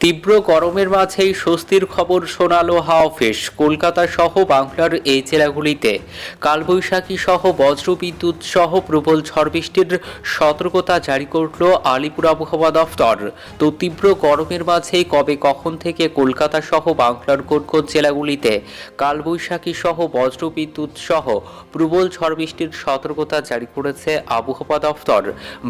তীব্র গরমের মাঝেই স্বস্তির খবর শোনালো হাওফেস কলকাতা সহ বাংলার এই জেলাগুলিতে। কালবৈশাখী সহ বজ্রবিদ্যুৎ সহ প্রবল ঝড় বৃষ্টির সতর্কতা জারি করল আলিপুর আবহাওয়া দফতর। তো তীব্র গরমের মাঝেই কবে কখন থেকে কলকাতা সহ বাংলার কোন কোন জেলাগুলিতে কালবৈশাখী সহ বজ্রবিদ্যুৎ সহ প্রবল ঝড় বৃষ্টির সতর্কতা জারি করেছে আবহাওয়া দফতর।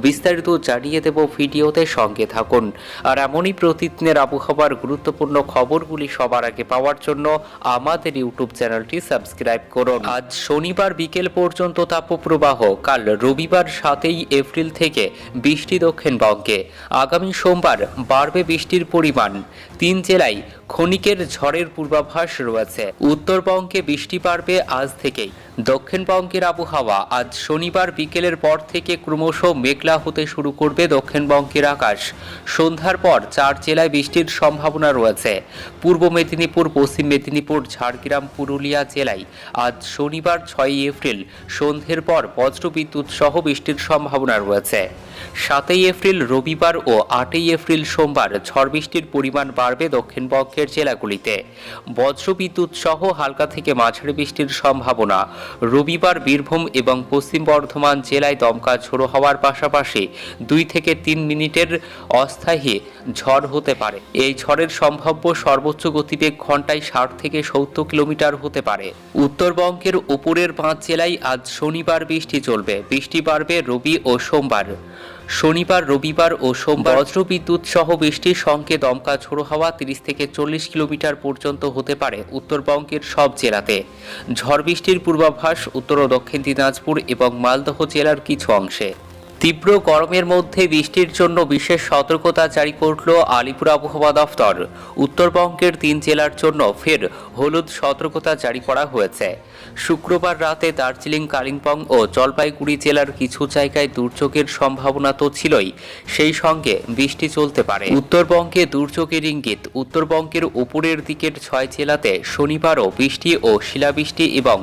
বিস্তারিত জানিয়ে দেব ভিডিওতে সঙ্গে থাকুন। আর এমনই প্রতিদিনের আবহাওয়ার গুরুত্বপূর্ণ খবরগুলি সবার আগে পাওয়ার জন্য আমাদের ইউটিউব চ্যানেলটি সাবস্ক্রাইব করুন। আজ শনিবার বিকেল পর্যন্ত তাপপ্রবাহ, কাল রবিবার সাতই এপ্রিল থেকে বৃষ্টি দক্ষিণবঙ্গে। আগামী সোমবার বাড়বে বৃষ্টির পরিমাণ। তিন জেলায় ক্ষণিকের ঝড়ের পূর্বাভাস রয়েছে। উত্তরবঙ্গে বৃষ্টি পারবে আজ থেকেই। দক্ষিণবঙ্গের আবহাওয়া আজ শনিবার বিকেলের পর থেকে ক্রমশ মেঘলা হতে শুরু করবে দক্ষিণবঙ্গের আকাশ। সন্ধ্যার পর চার জেলায় বৃষ্টির সম্ভাবনা রয়েছে। পূর্ব মেদিনীপুর, পশ্চিম মেদিনীপুর, ঝাড়গ্রাম, পুরুলিয়া জেলায় আজ শনিবার ছয়ই এপ্রিল সন্ধ্যের পর বজ্রবিদ্যুৎ সহ বৃষ্টির সম্ভাবনা রয়েছে। সাতই এপ্রিল রবিবার ও আটই এপ্রিল সোমবার ঝড় বৃষ্টির পরিমাণ বাড়বে দক্ষিণবঙ্গের জেলাগুলিতে। বজ্রবিদ্যুৎ সহ হালকা থেকে মাঝারি বৃষ্টির সম্ভাবনা। রবিবার বীরভূম এবং পশ্চিম বর্ধমান জেলায় দমকা ঝোড়ো হওয়ার পাশাপাশি দুই থেকে তিন মিনিটের অস্থায়ী ঝড় হতে পারে। এই ঝড়ের সম্ভাব্য সর্বোচ্চ গতিবেগ ঘন্টায় ষাট থেকে সত্তর কিলোমিটার হতে পারে। উত্তরবঙ্গের উপরের পাঁচ জেলায় আজ শনিবার বৃষ্টি চলবে। বৃষ্টি বাড়বে রবি ও সোমবার। শনিবার রবিবার ও সোমবার বজ্রবিদ্যুৎ সহ বৃষ্টির সঙ্গে দমকা ঝোড়ো হাওয়া তিরিশ থেকে চল্লিশ কিলোমিটার পর্যন্ত হতে পারে উত্তরবঙ্গের সব জেলাতে। ঝড় বৃষ্টির পূর্বাভাস উত্তর ও দক্ষিণ দিনাজপুর এবং মালদহ জেলার কিছু অংশে। তীব্র গরমের মধ্যে বৃষ্টির জন্য বিশেষ সতর্কতা জারি করল আলিপুর আবহাওয়া দফতর। উত্তরবঙ্গের তিন জেলার জন্য ফের হলুদ সতর্কতা জারি করা হয়েছে। শুক্রবার রাতে দার্জিলিং, কালিম্পং ও জলপাইগুড়ি জেলার কিছু জায়গায় দুর্যোগের সম্ভাবনা তো ছিলই, সেই সঙ্গে বৃষ্টি চলতে পারে। উত্তরবঙ্গে দুর্যোগের ইঙ্গিত, উত্তরবঙ্গের উপরের দিকের ছয় জেলাতে শনিবারও বৃষ্টি ও শিলাবৃষ্টি এবং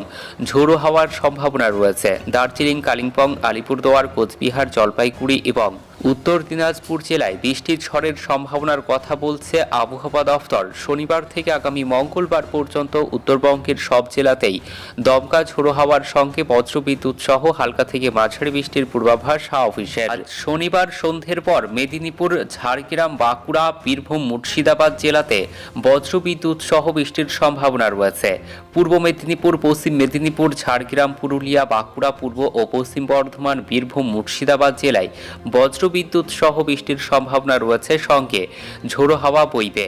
ঝোড়ো হাওয়ার সম্ভাবনা রয়েছে। দার্জিলিং, কালিম্পং, আলিপুরদুয়ার, কোচবিহার জলপাইগুড়ি এবং উত্তর দিনাজপুর জেলায় বৃষ্টির ঝড়ের সম্ভাবনার কথা বলছে আবহাওয়া দফতর। শনিবার থেকে আগামী মঙ্গলবার পর্যন্ত উত্তরবঙ্গের সব জেলাতেই দমকা ঝোড়ো হাওয়ার সঙ্গে বজ্রবিদ্যুৎ সহ হালকা থেকে মাঝারি বৃষ্টির পূর্বাভাস অফিসের। শনিবার সন্ধ্যের পর মেদিনীপুর, ঝাড়গ্রাম, বাঁকুড়া, বীরভূম, মুর্শিদাবাদ জেলাতে বজ্রবিদ্যুৎ সহ বৃষ্টির সম্ভাবনা রয়েছে। পূর্ব মেদিনীপুর, পশ্চিম মেদিনীপুর, ঝাড়গ্রাম, পুরুলিয়া, বাঁকুড়া, পূর্ব ও পশ্চিম বর্ধমান, বীরভূম মুর্শিদাবাদ জেলায় বজ্রবিদ্যুৎ সহ বৃষ্টির সম্ভাবনা রয়েছে সঙ্গে ঝোড়ো হাওয়া বইবে।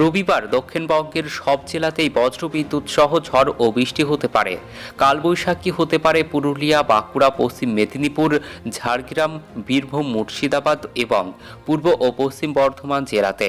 রবিবার দক্ষিণবঙ্গের সব জেলাতেই বজ্রবিদ্যুৎ সহ ঝড় ও বৃষ্টি হতে পারে। কালবৈশাখী হতে পারে পুরুলিয়া, বাঁকুড়া, পশ্চিম মেদিনীপুর, ঝাড়গ্রাম, বীরভূম, মুর্শিদাবাদ এবং পূর্ব ও পশ্চিম বর্ধমান জেলাতে।